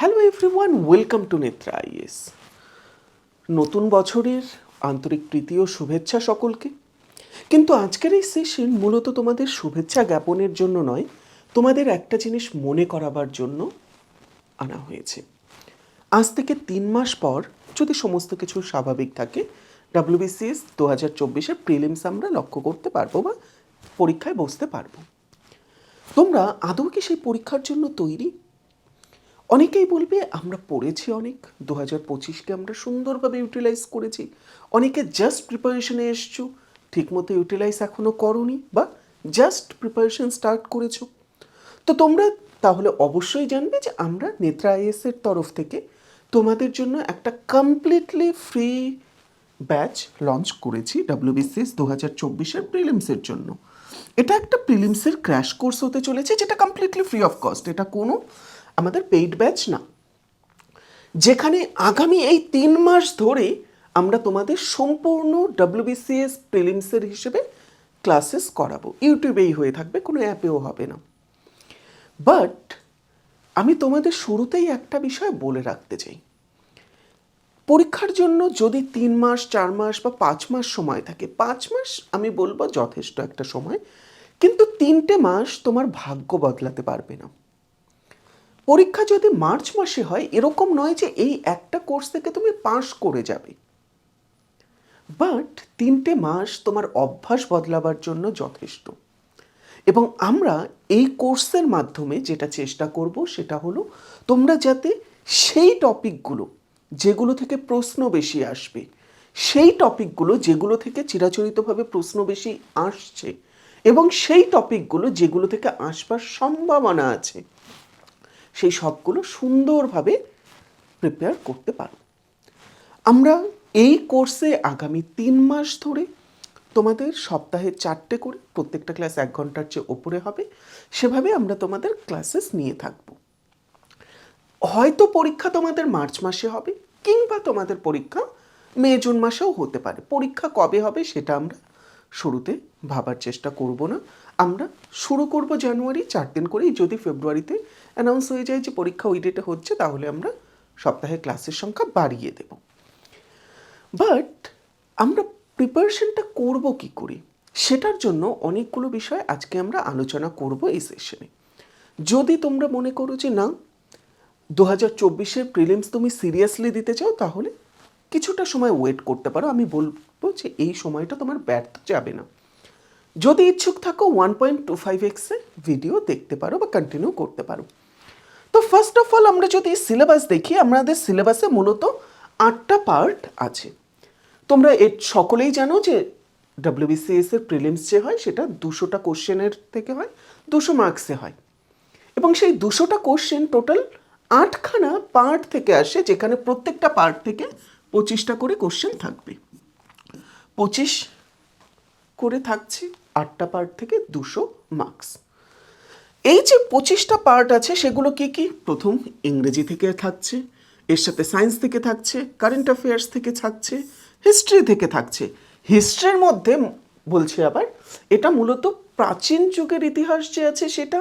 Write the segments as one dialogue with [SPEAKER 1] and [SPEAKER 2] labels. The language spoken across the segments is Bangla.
[SPEAKER 1] Hello everyone welcome to Netra IS নতুন বছরের আন্তরিক প্রীতি ও শুভেচ্ছা সকলকে। কিন্তু আজকের এই সেশন মূলত তোমাদের শুভেচ্ছা জ্ঞাপনের জন্য নয়, তোমাদের একটা জিনিস মনে করাবার জন্য আনা হয়েছে। আজ থেকে তিন মাস পর যদি সমস্ত কিছু স্বাভাবিক থাকে ডাব্লিউবিসিএস দু হাজার চব্বিশের প্রিলিমস আমরা লক্ষ্য করতে পারব বা পরীক্ষায় বসতে পারব। তোমরা আদৌ কি সেই পরীক্ষার জন্য তৈরি? অনেকেই বলবে, আমরা পড়েছি অনেক দু হাজার পঁচিশকে আমরা সুন্দরভাবে ইউটিলাইজ করেছি। অনেকে জাস্ট প্রিপারেশনে এসছো, ঠিকমতো ইউটিলাইজ এখনও করনি বা জাস্ট প্রিপারেশন স্টার্ট করেছ। তো তোমরা তাহলে অবশ্যই জানবে যে আমরা নেত্রা আইএসের তরফ থেকে তোমাদের জন্য একটা কমপ্লিটলি ফ্রি ব্যাচ লঞ্চ করেছি ডাব্লিউবিসিএস দু হাজার চব্বিশের প্রিলিমসের জন্য। এটা একটা প্রিলিমসের ক্র্যাশ কোর্স হতে চলেছে, যেটা কমপ্লিটলি ফ্রি অফ কস্ট এটা কোনো আমাদের পেইড ব্যাচ না। যেখানে আগামী এই তিন মাস ধরে আমরা তোমাদের সম্পূর্ণ ডাব্লিউবিসিএস প্রিলিমসের হিসেবে ক্লাসেস করাবো। ইউটিউবেই হয়ে থাকবে, কোনো অ্যাপেও হবে না। বাট আমি তোমাদের শুরুতেই একটা বিষয় বলে রাখতে চাই। পরীক্ষার জন্য যদি তিন মাস, চার মাস বা পাঁচ মাস সময় থাকে, পাঁচ মাস আমি বলব যথেষ্ট একটা সময়, কিন্তু তিনটে মাস তোমার ভাগ্য বদলাতে পারবে না। পরীক্ষা যদি মার্চ মাসে হয়, এরকম নয় যে এই একটা কোর্স থেকে তুমি পাশ করে যাবে। বাট তিনটে মাস তোমার অভ্যাস বদলাবার জন্য যথেষ্ট। এবং আমরা এই কোর্সের মাধ্যমে যেটা চেষ্টা করব, সেটা হলো তোমরা যাতে সেই টপিকগুলো যেগুলো থেকে প্রশ্ন বেশি আসবে, সেই টপিকগুলো যেগুলো থেকে চিরাচরিতভাবে প্রশ্ন বেশি আসছে, এবং সেই টপিকগুলো যেগুলো থেকে আসবার সম্ভাবনা আছে সেই সবগুলো সুন্দরভাবে প্রিপেয়ার করতে পারো আমরা এই কোর্সে আগামী তিন মাস ধরে তোমাদের সপ্তাহে চারটে করে, প্রত্যেকটা ক্লাস এক ঘণ্টার চেয়ে ওপরে হবে, সেভাবে আমরা তোমাদের ক্লাসেস নিয়ে থাকব। হয়তো পরীক্ষা তোমাদের মার্চ মাসে হবে, কিংবা তোমাদের পরীক্ষা মে, জুন মাসেও হতে পারে। পরীক্ষা কবে হবে সেটা আমরা শুরুতে ভাবার চেষ্টা করব না। আমরা শুরু করব জানুয়ারি, চার দিন করেই। যদি ফেব্রুয়ারিতে অ্যানাউন্স হয়ে যায় যে পরীক্ষা ওই ডেটে হচ্ছে, তাহলে আমরা সপ্তাহে ক্লাসের সংখ্যা বাড়িয়ে দেব। বাট আমরা প্রিপারেশনটা করব কি করে? সেটার জন্য অনেকগুলো বিষয় আজকে আমরা আলোচনা করব এই সেশনে যদি তোমরা মনে করো যে না দু হাজার চব্বিশের প্রিলিমস তুমি সিরিয়াসলি দিতে চাও, তাহলে কিছুটা সময় ওয়েট করতে পারো। আমি বলব যে এই সময়টা তোমার ব্যর্থ যাবে না। যদি ইচ্ছুক থাকো ওয়ান পয়েন্ট টু ফাইভ এক্সে ভিডিও দেখতে পারো বা কন্টিনিউ করতে পারো। তো ফার্স্ট অফ অল আমরা যদি সিলেবাস দেখি, আমাদের সিলেবাসে মূলত আটটা পার্ট আছে। তোমরা এর সকলেই জানো যে ডাব্লিউবিসিএস এর প্রিলিমস যে হয়, সেটা দুশোটা কোশ্চেনের থেকে হয়, দুশো মার্কসে হয়। এবং সেই দুশোটা কোশ্চেন টোটাল আটখানা পার্ট থেকে আসে, যেখানে প্রত্যেকটা পার্ট থেকে পঁচিশটা করে কোশ্চেন থাকবে। পঁচিশ করে থাকছে। আটটা পার্ট থেকে দুশো মার্কস এই যে পঁচিশটা পার্ট আছে, সেগুলো কি কি? প্রথম, ইংরেজি থেকে থাকছে, এর সাথে সায়েন্স থেকে থাকছে কারেন্ট অ্যাফেয়ার্স থেকে থাকছে হিস্ট্রি থেকে থাকছে। হিস্ট্রির মধ্যে বলছি আবার, এটা মূলত প্রাচীন যুগের ইতিহাস যে আছে সেটা,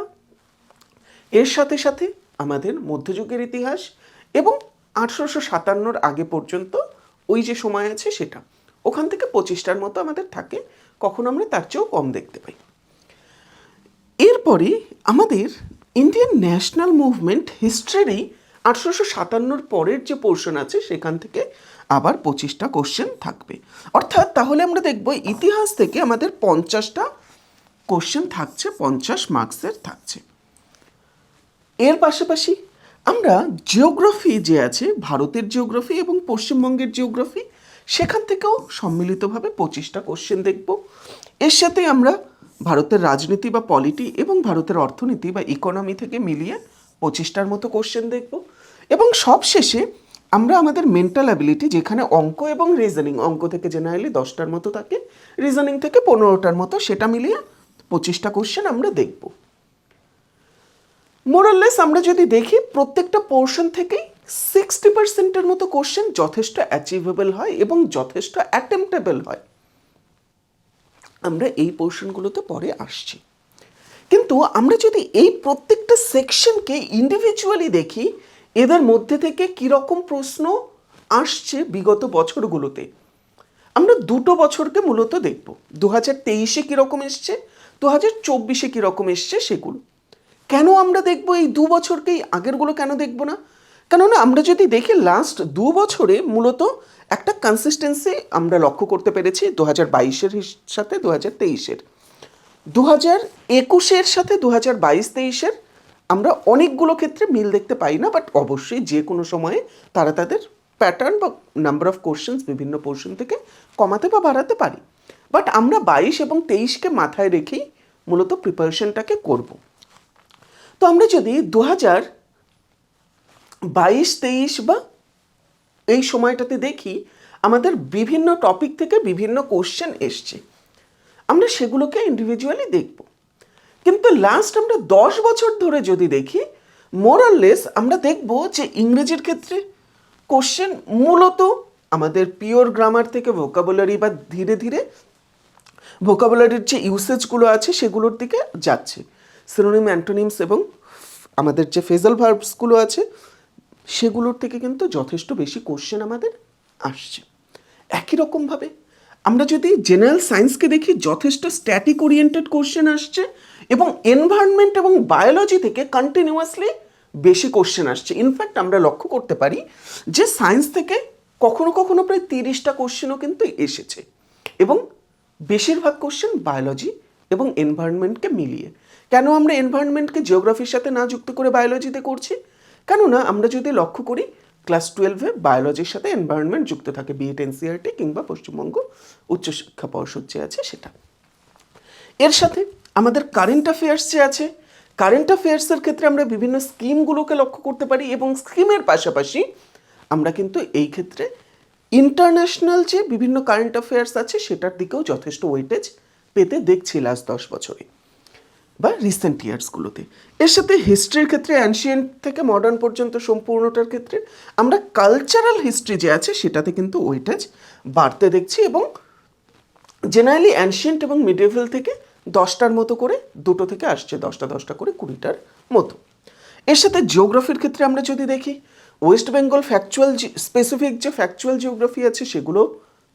[SPEAKER 1] এর সাথে সাথে আমাদের মধ্যযুগের ইতিহাস এবং আঠেরোশো সাতান্নর আগে পর্যন্ত ওই যে সময় আছে সেটা। ওখান থেকে পঁচিশটার মতো আমাদের থাকে কখনো আমরা তার চেয়েও কম দেখতে পাই। এরপরে আমাদের ইন্ডিয়ান ন্যাশনাল মুভমেন্ট হিস্ট্রিরই আঠেরোশো সাতান্নর পরের যে পোর্শন আছে, সেখান থেকে আবার পঁচিশটা কোশ্চেন থাকবে। অর্থাৎ তাহলে আমরা দেখব ইতিহাস থেকে আমাদের পঞ্চাশটা কোশ্চেন থাকছে, পঞ্চাশ মার্কসের থাকছে। এর পাশাপাশি আমরা জিওগ্রাফি যে আছে, ভারতের জিওগ্রাফি এবং পশ্চিমবঙ্গের জিওগ্রাফি সেখান থেকেও সম্মিলিতভাবে পঁচিশটা কোশ্চেন দেখব। এর সাথে আমরা ভারতের রাজনীতি বা পলিটি এবং ভারতের অর্থনীতি বা ইকোনমি থেকে মিলিয়ে পঁচিশটার মতো কোশ্চেন দেখব। এবং সবশেষে আমরা আমাদের মেন্টাল অ্যাবিলিটি যেখানে অঙ্ক এবং রিজনিং অঙ্ক থেকে জেনারেলি দশটার মতো থাকে রিজনিং থেকে পনেরোটার মতো, সেটা মিলিয়ে পঁচিশটা কোশ্চেন আমরা দেখব। মোরাললেস আমরা যদি দেখি, প্রত্যেকটা পোর্শন থেকেই সিক্সটি পার্সেন্টের মতো কোশ্চেন যথেষ্ট অ্যাচিভেবল হয় এবং যথেষ্ট অ্যাটেম্পটেবল হয়। আমরা এই পোর্শনগুলোতে পরে আসছি। কিন্তু আমরা যদি এই প্রত্যেকটা সেকশনকে ইন্ডিভিজুয়ালি দেখি, এদের মধ্যে থেকে কীরকম প্রশ্ন আসছে বিগত বছরগুলোতে? আমরা দুটো বছরকে মূলত দেখব। দু হাজার তেইশে কীরকম এসছে দু হাজার চব্বিশে কীরকম এসছে সেগুলো। কেন আমরা দেখব এই দু বছরকেই? আগেরগুলো কেন দেখব না? কেননা আমরা যদি দেখি লাস্ট দু বছরে মূলত একটা কনসিস্টেন্সি আমরা লক্ষ্য করতে পেরেছি দু হাজার বাইশের সাথে দু হাজার তেইশের। দু হাজার একুশের সাথে দু হাজার বাইশ তেইশের আমরা অনেকগুলো ক্ষেত্রে মিল দেখতে পাই না বাট অবশ্যই যে কোনো সময়ে তারা তাদের প্যাটার্ন বা নাম্বার অফ কোশ্চেন্স বিভিন্ন পোর্শন থেকে কমাতে বা বাড়াতে পারি। বাট আমরা বাইশ এবং তেইশকে মাথায় রেখেই মূলত প্রিপারেশনটাকে করব। তো আমরা যদি দু হাজার বাইশ, তেইশ বা এই সময়টাতে দেখি আমাদের বিভিন্ন টপিক থেকে বিভিন্ন কোশ্চেন এসছে। আমরা সেগুলোকে ইন্ডিভিজুয়ালি দেখব। কিন্তু লাস্ট আমরা দশ বছর ধরে যদি দেখি মোরাললেস আমরা দেখব যে ইংরেজির ক্ষেত্রে কোশ্চেন মূলত আমাদের পিওর গ্রামার থেকে ভোকাবুলারি বা ধীরে ধীরে ভোকাবুলারির যে ইউসেজগুলো আছে সেগুলোর দিকে যাচ্ছে। সিনোনিম অ্যান্টোনিমস এবং আমাদের যে ফেজাল ভার্বসগুলো আছে সেগুলোর থেকে কিন্তু যথেষ্ট বেশি কোশ্চেন আমাদের আসছে। একই রকমভাবে আমরা যদি জেনারেল সায়েন্সকে দেখি, যথেষ্ট স্ট্যাটিক ওরিয়েন্টেড কোশ্চেন আসছে এবং এনভায়রনমেন্ট এবং বায়োলজি থেকে কন্টিনিউয়াসলি বেশি কোশ্চেন আসছে। ইনফ্যাক্ট আমরা লক্ষ্য করতে পারি যে সায়েন্স থেকে কখনো কখনো প্রায় তিরিশটা কোশ্চেনও কিন্তু এসেছে এবং বেশিরভাগ কোশ্চেন বায়োলজি এবং এনভায়রনমেন্টকে মিলিয়ে। কেন আমরা এনভায়রনমেন্টকে জিওগ্রাফির সাথে না যুক্ত করে বায়োলজিতে করছি? কেননা আমরা যদি লক্ষ্য করি ক্লাস টুয়েলভে বায়োলজির সাথে এনভায়রনমেন্ট যুক্ত থাকে বিএড এনসিআরটি কিংবা পশ্চিমবঙ্গ উচ্চশিক্ষা পর্ষদ যে আছে সেটা। এর সাথে আমাদের কারেন্ট অ্যাফেয়ার্স যে আছে কারেন্ট অ্যাফেয়ার্সের ক্ষেত্রে আমরা বিভিন্ন স্কিমগুলোকে লক্ষ্য করতে পারি এবং স্কিমের পাশাপাশি আমরা কিন্তু এই ক্ষেত্রে ইন্টারন্যাশনাল যে বিভিন্ন কারেন্ট অ্যাফেয়ার্স আছে সেটার দিকেও যথেষ্ট ওয়েটেজ পেতে দেখছি লাস্ট দশ বছরে। বা রিসেন্ট ইয়ার্সগুলোতে এর সাথে হিস্ট্রির ক্ষেত্রে অ্যানশিয়েন্ট থেকে মডার্ন পর্যন্ত সম্পূর্ণটার ক্ষেত্রে আমরা কালচারাল হিস্ট্রি যে আছে সেটাতে কিন্তু ওয়েটেজ বাড়তে দেখছি এবং জেনারেলি অ্যানশিয়েন্ট এবং মিডিয়েভেল থেকে দশটার মতো করে, দুটো থেকে আসছে দশটা দশটা করে কুড়িটার মতো। এর সাথে জিওগ্রাফির ক্ষেত্রে আমরা যদি দেখি ওয়েস্ট বেঙ্গল ফ্যাকচুয়াল স্পেসিফিক যে ফ্যাকচুয়াল জিওগ্রাফি আছে সেগুলো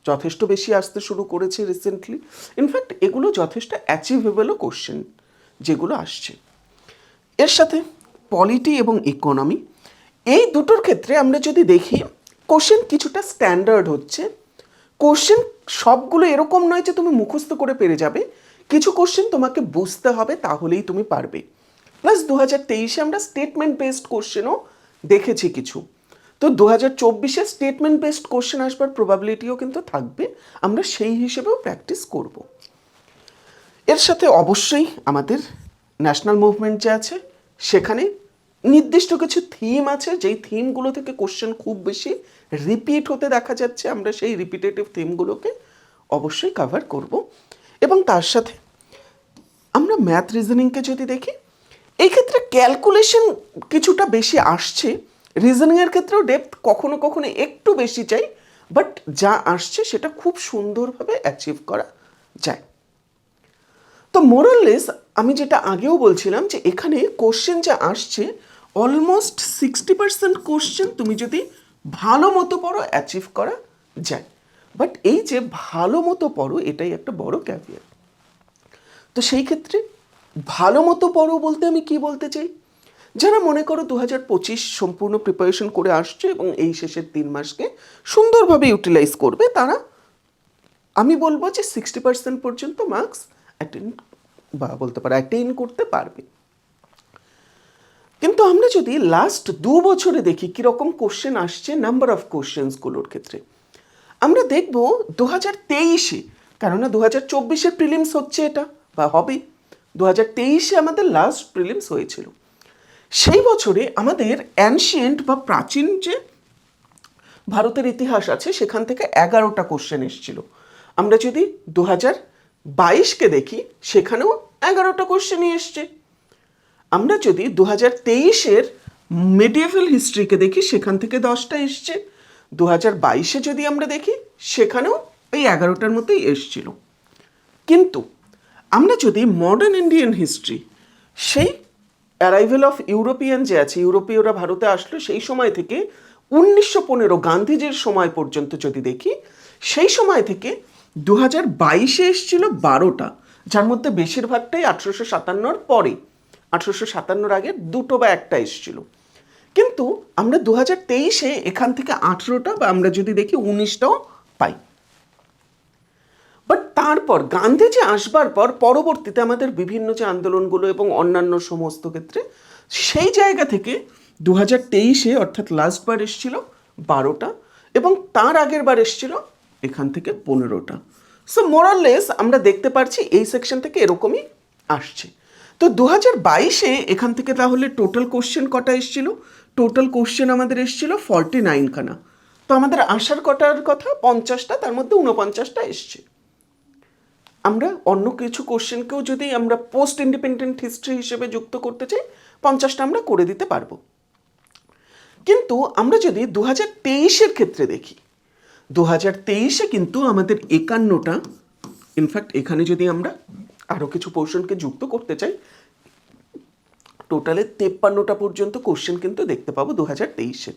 [SPEAKER 1] যথেষ্ট বেশি আসতে শুরু করেছে রিসেন্টলি ইনফ্যাক্ট এগুলো যথেষ্ট অ্যাচিভেবলও কোশ্চেন যেগুলো আসছে। এর সাথে পলিটি এবং ইকোনমি এই দুটোর ক্ষেত্রে আমরা যদি দেখি কোশ্চেন কিছুটা স্ট্যান্ডার্ড হচ্ছে। কোশ্চেন সবগুলো এরকম নয় যে তুমি মুখস্থ করে পেরে যাবে। কিছু কোশ্চেন তোমাকে বুঝতে হবে, তাহলেই তুমি পারবে। প্লাস দু হাজার তেইশে আমরা স্টেটমেন্ট বেসড কোশ্চেনও দেখেছি কিছু। তো দু হাজার চব্বিশে স্টেটমেন্ট বেসড কোশ্চেন আসবার প্রবাবিলিটিও কিন্তু থাকবে। আমরা সেই হিসেবেও প্র্যাকটিস করব। এর সাথে অবশ্যই আমাদের ন্যাশনাল মুভমেন্ট যে আছে, সেখানে নির্দিষ্ট কিছু থিম আছে, যেই থিমগুলো থেকে কোশ্চেন খুব বেশি রিপিট হতে দেখা যাচ্ছে, আমরা সেই রিপিটেটিভ থিমগুলোকে অবশ্যই কভার করব। এবং তার সাথে আমরা ম্যাথ রিজনিংকে যদি দেখি এই ক্ষেত্রে ক্যালকুলেশন কিছুটা বেশি আসছে। রিজনিংয়ের ক্ষেত্রেও ডেপথ কখনো কখনো একটু বেশি চাই বাট যা আসছে সেটা খুব সুন্দরভাবে অ্যাচিভ করা যায়। তো মোরাললেস আমি যেটা আগেও বলছিলাম যে এখানে কোশ্চেন যা আসছে অলমোস্ট সিক্সটি পার্সেন্ট কোশ্চেন তুমি যদি ভালো মতো পড়ো অ্যাচিভ করা যায়। বাট এই যে ভালো মতো পড়ো, এটাই একটা বড় ক্যাভিয়ার তো সেই ক্ষেত্রে ভালো মতো পড়ো বলতে আমি কি বলতে চাই? যারা মনে করো দু হাজার পঁচিশ সম্পূর্ণ প্রিপারেশন করে আসছে এবং এই শেষের তিন মাসকে সুন্দরভাবে ইউটিলাইজ করবে, তারা আমি বলব যে সিক্সটি পার্সেন্ট পর্যন্ত মার্কস অ্যাটেন্ড বা বলতে পারো অ্যাটেইন করতে পারবে। কিন্তু আমরা যদি লাস্ট দু বছরে দেখি কীরকম কোশ্চেন আসছে নাম্বার অফ কোশ্চেন্সগুলোর ক্ষেত্রে, আমরা দেখব দু হাজার তেইশে, কেননা দু হাজার চব্বিশের প্রিলিমস হচ্ছে এটা, বা হবে। দু হাজার তেইশে আমাদের লাস্ট প্রিলিমস হয়েছিল। সেই বছরে আমাদের অ্যানশিয়েন্ট বা প্রাচীন যে ভারতের ইতিহাস আছে, সেখান থেকে এগারোটা কোশ্চেন এসেছিল। আমরা যদি দু হাজার বাইশকে দেখি সেখানেও এগারোটা কোশ্চেনই এসছে। আমরা যদি দু হাজার তেইশের মেডিয়েভেল হিস্ট্রিকে দেখি, সেখান থেকে দশটা এসছে। দু হাজার বাইশে যদি আমরা দেখি, সেখানেও এই এগারোটার মতোই এসছিল। কিন্তু আমরা যদি মডার্ন ইন্ডিয়ান হিস্ট্রি সেই অ্যারাইভেল অফ ইউরোপিয়ান যে আছে, ইউরোপীয়রা ভারতে আসলো, সেই সময় থেকে উনিশশো পনেরো গান্ধীজির সময় পর্যন্ত যদি দেখি, সেই সময় থেকে দু হাজার বাইশে এসছিল বারোটা, যার মধ্যে বেশিরভাগটাই আঠেরোশো সাতান্নর পরে। আঠেরোশো সাতান্নর আগে দুটো বা একটা এসছিল। কিন্তু আমরা দু হাজার তেইশে এখান থেকে আঠেরোটা বা আমরা যদি দেখি উনিশটাও পাই। বাট তারপর গান্ধীজি আসবার পর পরবর্তীতে আমাদের বিভিন্ন যে আন্দোলনগুলো এবং অন্যান্য সমস্ত ক্ষেত্রে, সেই জায়গা থেকে দু হাজার তেইশে অর্থাৎ লাস্ট বার এসেছিল বারোটা এবং তার আগের বার এসেছিল এখান থেকে পনেরোটা। সো মোরাললেস আমরা দেখতে পারছি এই সেকশন থেকে এরকমই আসছে। তো দু হাজার বাইশে এখান থেকে তাহলে টোটাল কোশ্চেন কটা এসেছিল? টোটাল কোশ্চেন আমাদের এসেছিল ফর্টি নাইনখানা তো আমাদের আসার কটার কথা? পঞ্চাশটা, তার মধ্যে উনপঞ্চাশটা এসছে। আমরা অন্য কিছু কোশ্চেনকেও যদি আমরা পোস্ট ইন্ডিপেন্ডেন্ট হিস্ট্রি হিসেবে যুক্ত করতে চাই, পঞ্চাশটা আমরা করে দিতে পারব। কিন্তু আমরা যদি দু হাজার তেইশের ক্ষেত্রে দেখি দু হাজার তেইশে কিন্তু আমাদের একান্নটা ইনফ্যাক্ট এখানে যদি আমরা আরও কিছু পোর্শনকে যুক্ত করতে চাই টোটালে তেপ্পান্নটা পর্যন্ত কোশ্চেন কিন্তু দেখতে পাবো দু হাজার তেইশের।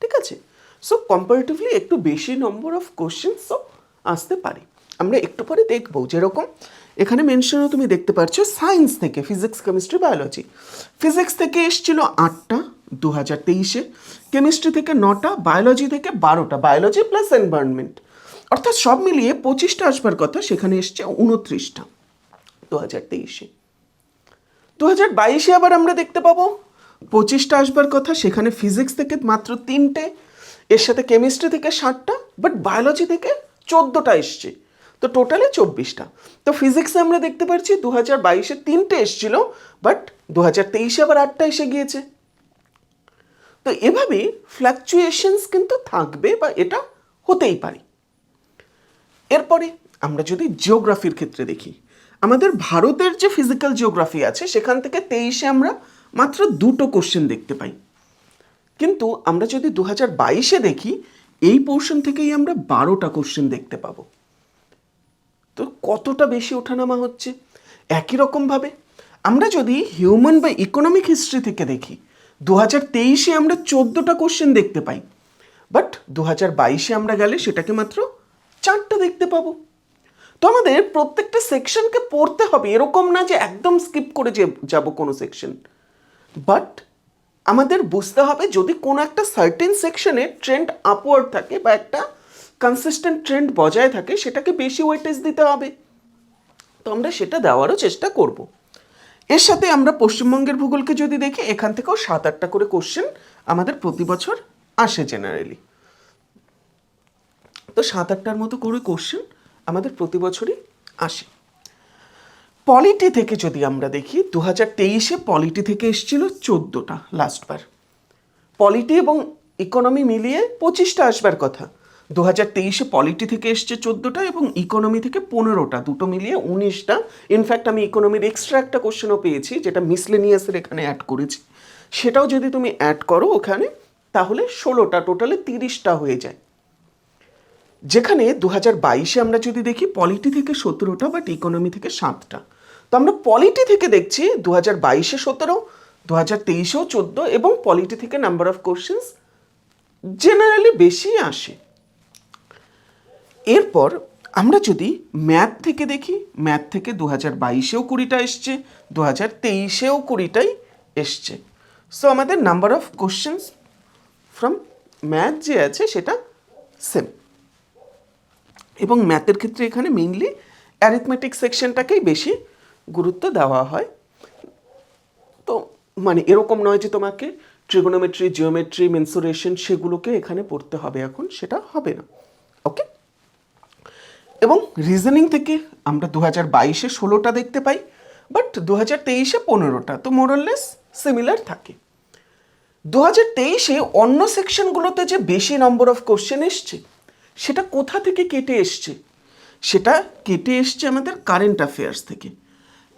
[SPEAKER 1] ঠিক আছে? সো কম্পারেটিভলি একটু বেশি নম্বর অফ কোশ্চেন্সও আসতে পারে। আমরা একটু পরে দেখব যেরকম এখানে মেনশনও তুমি দেখতে পাচ্ছ সায়েন্স থেকে ফিজিক্স কেমিস্ট্রি বায়োলজি ফিজিক্স থেকে এসছিল আটটা দু হাজার তেইশে, কেমিস্ট্রি থেকে নটা, বায়োলজি থেকে বারোটা, বায়োলজি প্লাস এনভায়রনমেন্ট। অর্থাৎ সব মিলিয়ে পঁচিশটা আসবার কথা, সেখানে এসছে উনত্রিশটা দু হাজার তেইশে। দু হাজার বাইশে আবার আমরা দেখতে পাবো, পঁচিশটা আসবার কথা, সেখানে ফিজিক্স থেকে মাত্র তিনটে, এর সাথে কেমিস্ট্রি থেকে ষাটটা, বাট বায়োলজি থেকে চোদ্দোটা এসছে, তো টোটালি চব্বিশটা। তো ফিজিক্সে আমরা দেখতে পাচ্ছি দু হাজার বাইশে তিনটে এসছিল, বাট দু হাজার তেইশে আবার আটটা এসে গিয়েছে। তো এভাবে ফ্ল্যাকচুয়েশনস কিন্তু থাকবে বা এটা হতেই পারে। এরপরে আমরা যদি জিওগ্রাফির ক্ষেত্রে দেখি, আমাদের ভারতের যে ফিজিক্যাল জিওগ্রাফি আছে, সেখান থেকে তেইশে আমরা মাত্র দুটো কোশ্চেন দেখতে পাই। কিন্তু আমরা যদি দু হাজার বাইশে দেখি, এই পোর্শন থেকেই আমরা বারোটা কোশ্চেন দেখতে পাবো। তো কতটা বেশি ওঠানামা হচ্ছে? একই রকমভাবে আমরা যদি হিউম্যান বা ইকোনমিক হিস্ট্রি থেকে দেখি দু হাজার তেইশে আমরা চোদ্দোটা কোশ্চেন দেখতে পাই। বাট দু হাজার বাইশে আমরা গেলে সেটাকে মাত্র চারটা দেখতে পাবো। তো আমাদের প্রত্যেকটা সেকশনকে পড়তে হবে। এরকম না যে একদম স্কিপ করে যে যাব কোনো সেকশন বাট আমাদের বুঝতে হবে যদি কোনো একটা সার্টেন সেকশনে ট্রেন্ড আপওয়ার্ড থাকে বা একটা কনসিস্টেন্ট ট্রেন্ড বজায় থাকে, সেটাকে বেশি ওয়েটেজ দিতে হবে। তো আমরা সেটা দেওয়ারও চেষ্টা করব। এর সাথে আমরা পশ্চিমবঙ্গের ভূগোলকে যদি দেখি, এখান থেকেও সাত আটটা করে কোশ্চেন আমাদের প্রতি বছর আসে জেনারেলি তো সাত আটটার মতো করে কোশ্চেন আমাদের প্রতি বছরই আসে। পলিটি থেকে যদি আমরা দেখি দু হাজার তেইশে পলিটি থেকে এসেছিল চোদ্দোটা লাস্টবার পলিটি এবং ইকোনমি মিলিয়ে পঁচিশটা আসবার কথা। দু হাজার তেইশে পলিটি থেকে এসছে চোদ্দোটা এবং ইকোনমি থেকে পনেরোটা, দুটো মিলিয়ে উনিশটা। ইনফ্যাক্ট আমি ইকোনমির এক্সট্রা একটা কোশ্চেনও পেয়েছি, যেটা মিসলেনিয়াসের এখানে অ্যাড করেছি। সেটাও যদি তুমি অ্যাড করো ওখানে, তাহলে ষোলোটা টোটালে তিরিশটা হয়ে যায়। যেখানে দু হাজার বাইশে আমরা যদি দেখি, পলিটি থেকে সতেরোটা বাট ইকোনমি থেকে সাতটা। তো আমরা পলিটি থেকে দেখছি দু হাজার বাইশে সতেরো দু হাজার তেইশেও চোদ্দ এবং পলিটি থেকে নাম্বার অফ কোশ্চেন্স জেনারেলি বেশি আসে। এরপর আমরা যদি ম্যাথ থেকে দেখি, ম্যাথ থেকে দু হাজার বাইশেও কুড়িটা এসছে দু হাজার তেইশেও কুড়িটাই এসছে। সো আমাদের number of questions from math যে আছে, সেটা সেম এবং ম্যাথের ক্ষেত্রে এখানে মেইনলি অ্যারিথমেটিক সেকশনটাকেই বেশি গুরুত্ব দেওয়া হয়। তো মানে এরকম নয় যে তোমাকে ট্রিগোনোমেট্রি জিওমেট্রি মেন্সুরেশন সেগুলোকে এখানে পড়তে হবে এখন, সেটা হবে না। ওকে এবং রিজনিং থেকে আমরা দু হাজার বাইশে ষোলোটা দেখতে পাই বাট দু হাজার তেইশে পনেরোটা তো মোরাললেস সিমিলার থাকে। দু হাজার তেইশে অন্য সেকশনগুলোতে যে বেশি নম্বর অফ কোশ্চেন এসছে, সেটা কোথা থেকে কেটে এসছে? সেটা কেটে এসছে আমাদের কারেন্ট অ্যাফেয়ার্স থেকে।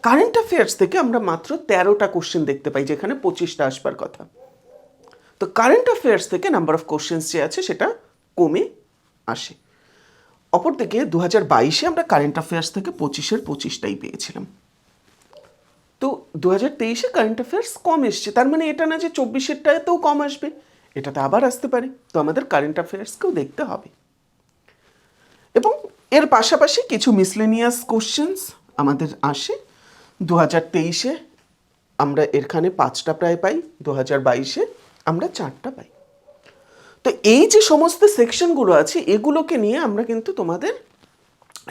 [SPEAKER 1] কারেন্ট অ্যাফেয়ার্স থেকে আমরা মাত্র তেরোটা কোশ্চেন দেখতে পাই, যেখানে পঁচিশটা আসবার কথা। তো কারেন্ট অ্যাফেয়ার্স থেকে নাম্বার অফ কোশ্চেন্স যে আছে, সেটা কমে আসে। অপরদিকে দু হাজার বাইশে আমরা কারেন্ট অ্যাফেয়ার্স থেকে পঁচিশের পঁচিশটাই পেয়েছিলাম। তো দু হাজার তেইশে কারেন্ট অ্যাফেয়ার্স কম এসছে, তার মানে এটা না যে চব্বিশেরটাতেও কম আসবে, এটাতে আবার আসতে পারে, তো আমাদের কারেন্ট অ্যাফেয়ার্সকেও দেখতে হবে। এবং এর পাশাপাশি কিছু মিসলেনিয়াস কোশ্চেন্স আমাদের আসে। দু হাজার তেইশে আমরা এখানে পাঁচটা প্রায় পাই দু হাজার বাইশে আমরা চারটা পাই। তো এই যে সমস্ত সেকশনগুলো আছে, এগুলোকে নিয়ে আমরা কিন্তু তোমাদের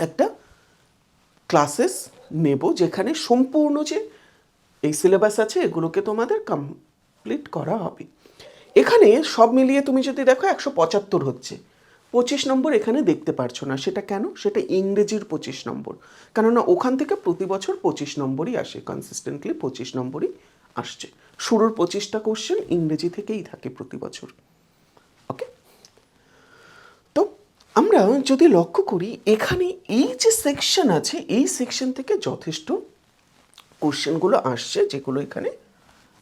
[SPEAKER 1] একটা ক্লাসেস নেব, যেখানে সম্পূর্ণ যে এই সিলেবাস আছে, এগুলোকে তোমাদের কমপ্লিট করা হবে। এখানে সব মিলিয়ে তুমি যদি দেখো একশো পঁচাত্তর হচ্ছে। পঁচিশ নম্বর এখানে দেখতে পারছ না, সেটা কেন? সেটা ইংরেজির পঁচিশ নম্বর। কেননা ওখান থেকে প্রতি বছর পঁচিশ নম্বরই আসে কনসিস্টেন্টলি পঁচিশ নম্বরই আসছে। শুরুর পঁচিশটা কোশ্চেন ইংরেজি থেকেই থাকে প্রতি বছর ওকে তো আমরা যদি লক্ষ্য করি, এখানে এই যে সেকশন আছে, এই সেকশন থেকে যথেষ্ট কোশ্চেনগুলো আসছে যেগুলো এখানে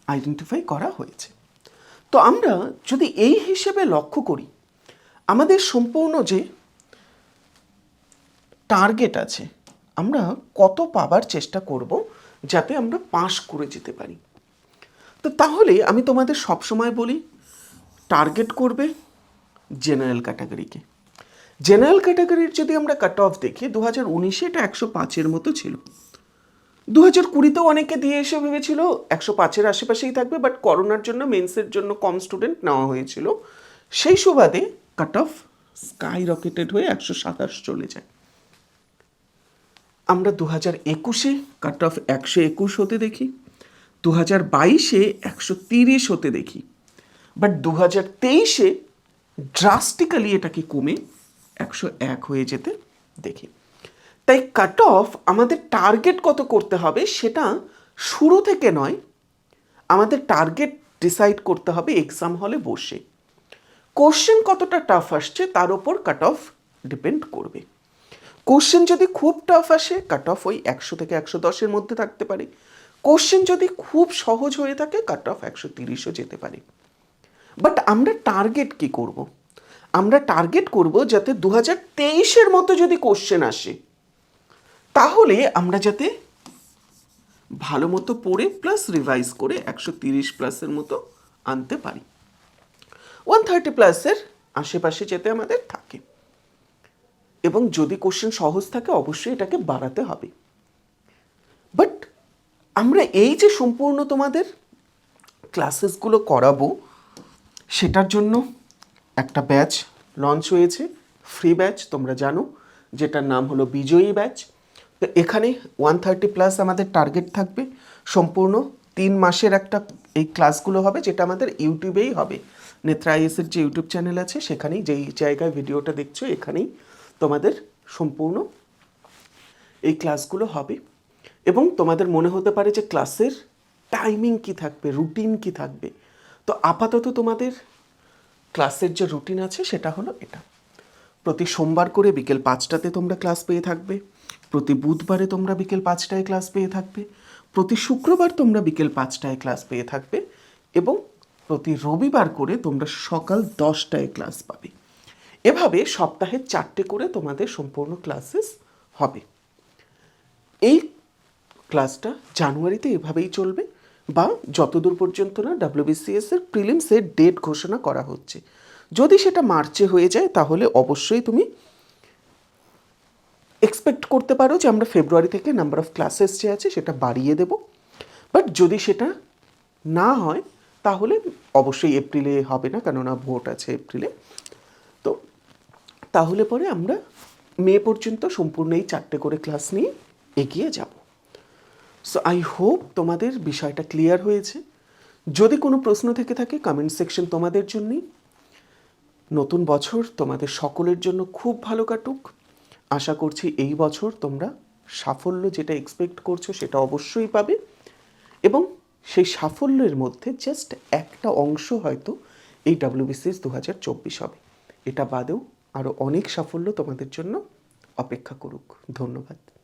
[SPEAKER 1] আইডেন্টিফাই করা হয়েছে। তো আমরা যদি এই হিসেবে লক্ষ্য করি, আমাদের সম্পূর্ণ যে টার্গেট আছে, আমরা কত পাবার চেষ্টা করব যাতে আমরা পাশ করে যেতে পারি। তো তাহলে আমি তোমাদের সবসময় বলি টার্গেট করবে জেনারেল ক্যাটাগরিকে জেনারেল ক্যাটাগরির যদি আমরা কাট অফ দেখি দু হাজার উনিশে এটা একশো পাঁচের মতো ছিল। দু হাজার কুড়িতেও অনেকে দিয়ে এসে ভেবেছিল একশো পাঁচের আশেপাশেই থাকবে বাট করোনার জন্য মেন্সের জন্য কম স্টুডেন্ট নেওয়া হয়েছিল। সেই সুবাদে কাট অফ স্কাই রকেটেড হয়ে একশো সাতাশ চলে যায়। আমরা দু হাজার একুশে কাট অফ একশো একুশ হতে দেখি দু হাজার বাইশে একশো তিরিশ হতে দেখি বাট দু হাজার তেইশে ড্রাস্টিক্যালি এটাকে কমে একশো এক হয়ে যেতে দেখি। তাই কাট অফ আমাদের টার্গেট কত করতে হবে সেটা শুরু থেকে নয়, আমাদের টার্গেট ডিসাইড করতে হবে এক্সাম হলে বসে। কোশ্চেন কতটা টাফ আসছে তার উপর কাট অফ ডিপেন্ড করবে। কোশ্চেন যদি খুব টাফ আসে কাট অফ ওই একশো থেকে একশো দশের মধ্যে থাকতে পারে। কোশ্চেন যদি খুব সহজ হয়ে থাকে কাট অফ একশো তিরিশও যেতে পারে। বাট আমরা টার্গেট কি করব? আমরা টার্গেট করব যাতে দু হাজার তেইশের মতো যদি কোশ্চেন আসে, তাহলে আমরা যাতে ভালো মতো পড়ে প্লাস রিভাইজ করে একশো তিরিশ প্লাসের মতো আনতে পারি। ওয়ান থার্টি প্লাসের আশেপাশে যেতে আমাদের থাকে। এবং যদি কোশ্চেন সহজ থাকে, অবশ্যই এটাকে বাড়াতে হবে। বাট আমরা এই যে সম্পূর্ণ তোমাদের ক্লাসেসগুলো করাবো, সেটার জন্য একটা ব্যাচ লঞ্চ হয়েছে ফ্রি ব্যাচ তোমরা জানো, যেটার নাম হলো বিজয়ী ব্যাচ তো এখানে ওয়ান থার্টি প্লাস আমাদের টার্গেট থাকবে। সম্পূর্ণ তিন মাসের একটা এই ক্লাসগুলো হবে, যেটা আমাদের ইউটিউবেই হবে। নেত্রা আইএসের যে ইউটিউব চ্যানেল আছে, সেখানেই যেই জায়গায় ভিডিওটা দেখছ, এখানেই তোমাদের সম্পূর্ণ এই ক্লাসগুলো হবে। এবং তোমাদের মনে হতে পারে যে ক্লাসের টাইমিং কি থাকবে রুটিন কি থাকবে। তো আপাতত তোমাদের ক্লাসের যে রুটিন আছে সেটা হলো এটা। প্রতি সোমবার করে বিকেল পাঁচটাতে তোমরা ক্লাস পেয়ে থাকবে, প্রতি বুধবারে তোমরা বিকেল পাঁচটায় ক্লাস পেয়ে থাকবে, প্রতি শুক্রবার তোমরা বিকেল পাঁচটায় ক্লাস পেয়ে থাকবে এবং প্রতি রবিবার করে তোমরা সকাল দশটায় ক্লাস পাবে। এভাবে সপ্তাহে চারটে করে তোমাদের সম্পূর্ণ ক্লাসেস হবে। এই ক্লাসটা জানুয়ারিতে এভাবেই চলবে। বা যতদূর পর্যন্ত না ডাব্লিউবিসিএস এর প্রিলিমসের ডেট ঘোষণা করা হচ্ছে। যদি সেটা মার্চে হয়ে যায়, তাহলে অবশ্যই তুমি এক্সপেক্ট করতে পারো যে আমরা ফেব্রুয়ারি থেকে নাম্বার অফ ক্লাসেস যে আছে সেটা বাড়িয়ে দেব। বাট যদি সেটা না হয়, তাহলে অবশ্যই এপ্রিলে হবে না, কেননা ভোট আছে এপ্রিলে তো তাহলে পরে আমরা মে পর্যন্ত সম্পূর্ণ এই চারটে করে ক্লাস নিয়ে এগিয়ে যাব। সো আই হোপ তোমাদের বিষয়টা ক্লিয়ার হয়েছে। যদি কোনো প্রশ্ন থেকে থাকে কমেন্ট সেকশন তোমাদের জন্যই। নতুন বছর তোমাদের সকলের জন্য খুব ভালো কাটুক। আশা করছি এই বছর তোমরা সাফল্য যেটা এক্সপেক্ট করছ সেটা অবশ্যই পাবে। এবং সেই সাফল্যের মধ্যে জাস্ট একটা অংশ হয়তো এই ডাব্লিউবিসিএস দু হাজার চব্বিশ হবে। এটা বাদেও আরও অনেক সাফল্য তোমাদের জন্য অপেক্ষা করুক। ধন্যবাদ।